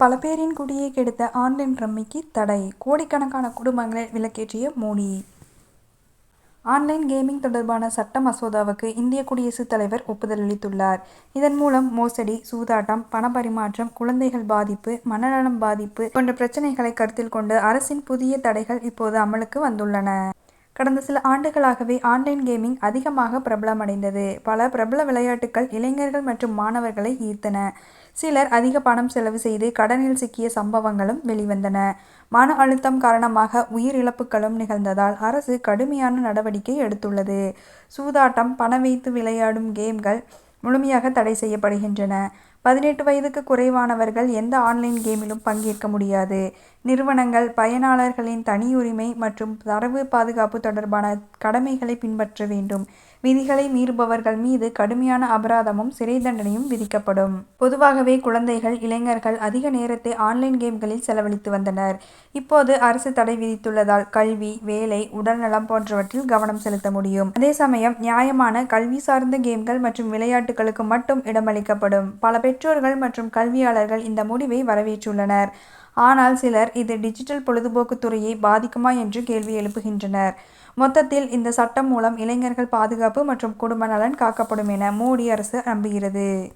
பல பேரின் குடியை கெடுத்த ஆன்லைன் ரம்மிக்கு தடை கோடிக்கணக்கான குடும்பங்களை விலக்கேற்றிய மோடி ஆன்லைன் கேமிங் தொடர்பான சட்ட மசோதாவுக்கு இந்திய குடியரசுத் தலைவர் ஒப்புதல் அளித்துள்ளார். இதன் மூலம் மோசடி, சூதாட்டம், பணப்பரிமாற்றம், குழந்தைகள் பாதிப்பு, மனநலம் பாதிப்பு போன்ற பிரச்னைகளை கருத்தில் கொண்டு அரசின் புதிய தடைகள் இப்போது அமலுக்கு வந்துள்ளன. கடந்த சில ஆண்டுகளாகவே ஆன்லைன் கேமிங் அதிகமாக பிரபலமடைந்தது. பல பிரபல விளையாட்டுகள் இளைஞர்கள் மற்றும் மாணவர்களை ஈர்த்தன. சிலர் அதிக பணம் செலவு செய்து கடனில் சிக்கிய சம்பவங்களும் வெளிவந்தன. மன அழுத்தம் காரணமாக உயிரிழப்புகளும் நிகழ்ந்ததால் அரசு கடுமையான நடவடிக்கை எடுத்துள்ளது. சூதாட்டம், பணம் வைத்து விளையாடும் கேம்கள் முழுமையாக தடை செய்யப்படுகின்றன. பதினெட்டு வயதுக்கு குறைவானவர்கள் எந்த ஆன்லைன் கேமிலும் பங்கேற்க முடியாது. நிறுவனங்கள், பயனாளர்களின் தனியுரிமை மற்றும் தரவு பாதுகாப்பு தொடர்பான கடமைகளை பின்பற்ற வேண்டும். விதிகளை மீறுபவர்கள் மீது கடுமையான அபராதமும், சிறை தண்டனையும் விதிக்கப்படும். பொதுவாகவே குழந்தைகள், இளைஞர்கள் அதிக நேரத்தை ஆன்லைன் கேம்களில் செலவழித்து வந்தனர். இப்போது அரசு தடை விதித்துள்ளதால் கல்வி, வேலை, உடல்நலம் போன்றவற்றில் கவனம் செலுத்த முடியும். அதே சமயம் நியாயமான, கல்வி சார்ந்த கேம்கள் மற்றும் விளையாட்டுகளுக்கு மட்டும் இடமளிக்கப்படும். பல பேர் பெற்றோர்கள் மற்றும் கல்வியாளர்கள் இந்த முடிவை வரவேற்றுள்ளனர். ஆனால் சிலர் இது டிஜிட்டல் பொழுதுபோக்கு துறையை பாதிக்குமா என்று கேள்வி எழுப்புகின்றனர். மொத்தத்தில் இந்த சட்டம் மூலம் இளைஞர்கள் பாதுகாப்பு மற்றும் குடும்ப நலன் காக்கப்படும் என மோடி அரசு நம்புகிறது.